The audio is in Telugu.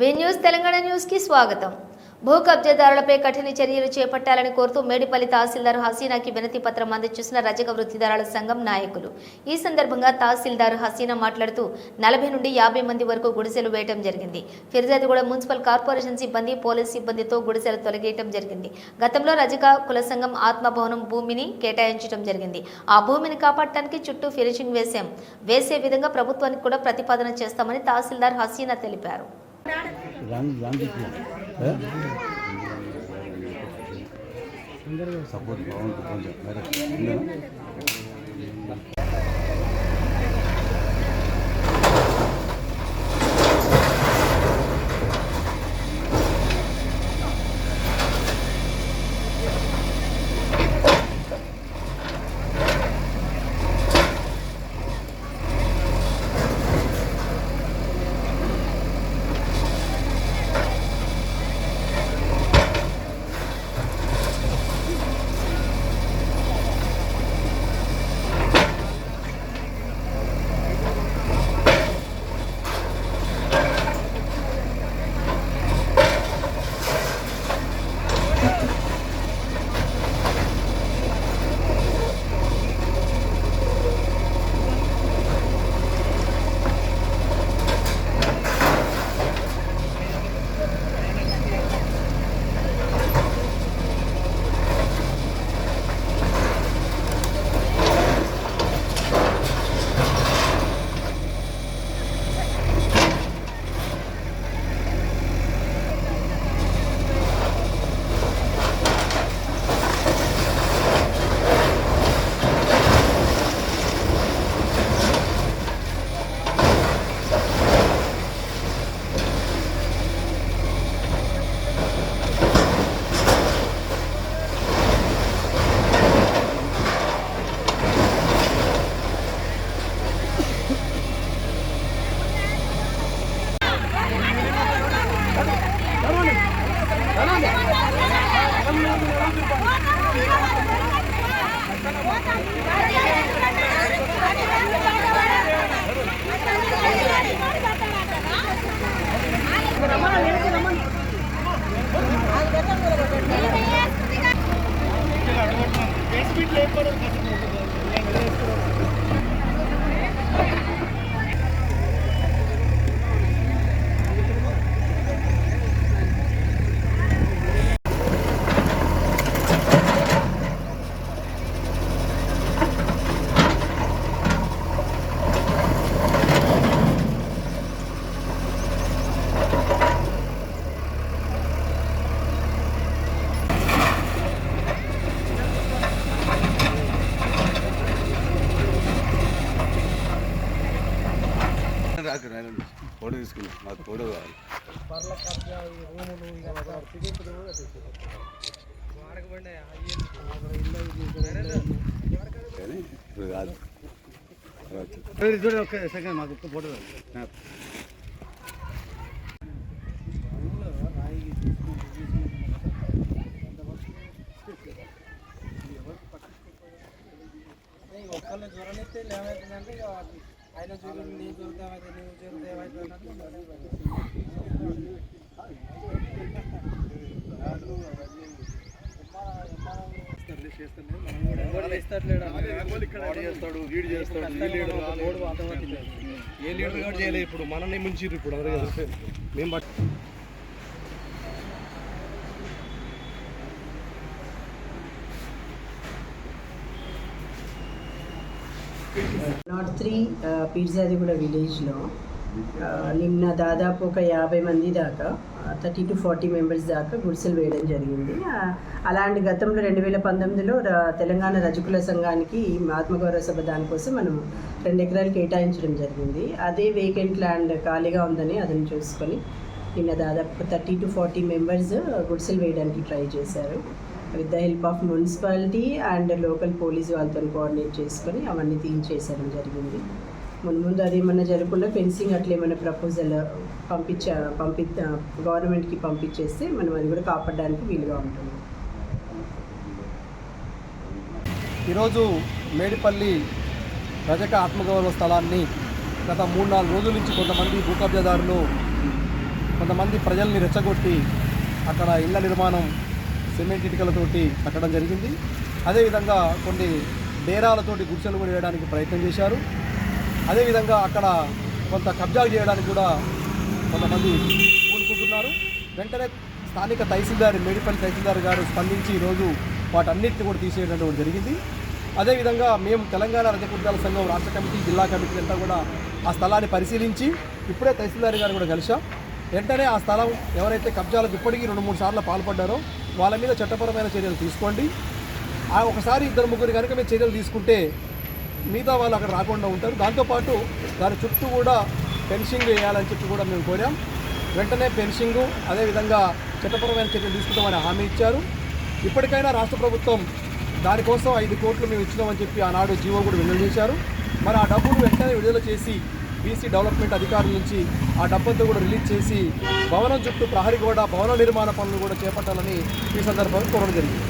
వి న్యూస్ తెలంగాణ న్యూస్కి స్వాగతం. భూ కబ్జాదారులపై కఠిన చర్యలు చేపట్టాలని కోరుతూ మేడిపల్లి తహసీల్దార్ హసీనాకి వినతి పత్రం అందజేసిన రజక వృత్తిదారుల సంఘం నాయకులు. ఈ సందర్భంగా తహసీల్దార్ హసీనా మాట్లాడుతూ నలభై నుండి యాభై మంది వరకు గుడిసెలు వేయటం జరిగింది. ఫిర్యాదుగూడ మున్సిపల్ కార్పొరేషన్ సిబ్బంది పోలీస్ సిబ్బందితో గుడిసెలు తొలగేయటం జరిగింది. గతంలో రజక కుల సంఘం ఆత్మభవనం భూమిని కేటాయించడం జరిగింది. ఆ భూమిని కాపాడటానికి చుట్టూ ఫినిషింగ్ వేసాం వేసే విధంగా ప్రభుత్వానికి కూడా ప్రతిపాదన చేస్తామని తహసీల్దార్ హసీనా తెలిపారు. సపోర్ట్ బాగుంటుంది కొంచెం మేడం నాయన ఫోటో తీసుకున్నా మాకు ఫోటో కావాలి. కానీ ఇప్పుడు కాదు. తర్వాత. సెకండ్ మాకు ఒక్క ఫోటో ఒక్కళ్ళు జ్వరం ఏమవుతుందంటే ఇక ఆయన నీ చేస్తాడు లీడ్ చేస్తాడు లీడర్ ఏ లీడర్ కూడా చేయలేదు ఇప్పుడు. మనల్ని ముంచిర్రు ఇప్పుడు. అవరే మేము బట్టి నాట్ త్రీ పీర్జాదిగూడ విలేజ్లో. నిన్న దాదాపు ఒక యాభై మంది దాకా థర్టీ టు ఫార్టీ మెంబర్స్ దాకా గుడిసెలు వేయడం జరిగింది. అలాంటి గతంలో రెండు వేల పంతొమ్మిదిలో తెలంగాణ రజకుల సంఘానికి ఆత్మగౌరవ సభ దానికోసం మనం రెండు ఎకరాలు కేటాయించడం జరిగింది. అదే వేకెంట్ ల్యాండ్ ఖాళీగా ఉందని అదని చూసుకొని నిన్న దాదాపు థర్టీ టు ఫార్టీ మెంబర్స్ గుడిసెలు వేయడానికి ట్రై చేశారు. With the help of municipality and local police వాళ్ళతో కోఆర్డినేట్ చేసుకొని అవన్నీ తీయించేసడం జరిగింది. ముందు ముందు అదేమన్నా జరగకుండా ఫెన్సింగ్ అట్లా ఏమైనా ప్రపోజల్ పంపించ పంపి గవర్నమెంట్కి పంపించేస్తే మనం అది కూడా కాపాడడానికి వీలుగా ఉంటుంది. ఈరోజు మేడిపల్లి రజక ఆత్మగౌరవ స్థలాన్ని గత మూడు నాలుగు రోజుల నుంచి కొంతమంది భూకబ్జాదారులు కొంతమంది ప్రజల్ని రెచ్చగొట్టి అక్కడ ఇళ్ళ నిర్మాణం సిమెంట్ ఇటుకలతోటి కట్టడం జరిగింది. అదేవిధంగా కొన్ని డేరాలతోటి గుడిసెలు కూడా వేయడానికి ప్రయత్నం చేశారు. అదేవిధంగా అక్కడ కొంత కబ్జా చేయడానికి కూడా కొంతమంది కోరుకుంటున్నారు వెంటనే స్థానిక తహసీల్దార్ మేడిపల్లి తహసీల్దార్ గారు స్పందించి ఈరోజు వాటన్నిటిని కూడా తీసేయడం జరిగింది. అదేవిధంగా మేము తెలంగాణ రజకుర్దాల సంఘం రాష్ట్ర కమిటీ జిల్లా కమిటీ అంతా కూడా ఆ స్థలాన్ని పరిశీలించి ఇప్పుడే తహసీల్దార్ గారు కూడా కలిశాం. వెంటనే ఆ స్థలం ఎవరైతే కబ్జాలకు ఇప్పటికీ రెండు మూడు సార్లు పాల్పడ్డారో వాళ్ళ మీద చట్టపరమైన చర్యలు తీసుకోండి. ఆ ఒకసారి ఇద్దరు ముగ్గురు కనుక మీరు చర్యలు తీసుకుంటే మిగతా వాళ్ళు అక్కడ రాకుండా ఉంటారు. దాంతోపాటు దాని చుట్టూ కూడా ఫెన్సింగ్ వేయాలని చెప్పి కూడా మేము కోరాం. వెంటనే ఫెన్సింగు అదేవిధంగా చట్టపరమైన చర్యలు తీసుకుంటామని హామీ ఇచ్చారు. ఇప్పటికైనా రాష్ట్ర ప్రభుత్వం దానికోసం ఐదు కోట్లు మేము ఇచ్చినామని చెప్పి ఆనాడు జీవో కూడా విడుదల చేశారు మరి ఆ డబ్బును వెంటనే విడుదల చేసి బీసీ డెవలప్మెంట్ అధికారుల నుంచి ఆ డబ్బంతా కూడా రిలీజ్ చేసి భవనం చుట్టూ ప్రహరీ కూడా భవన నిర్మాణ పనులు కూడా చేపట్టాలని ఈ సందర్భంగా కోరడం జరిగింది.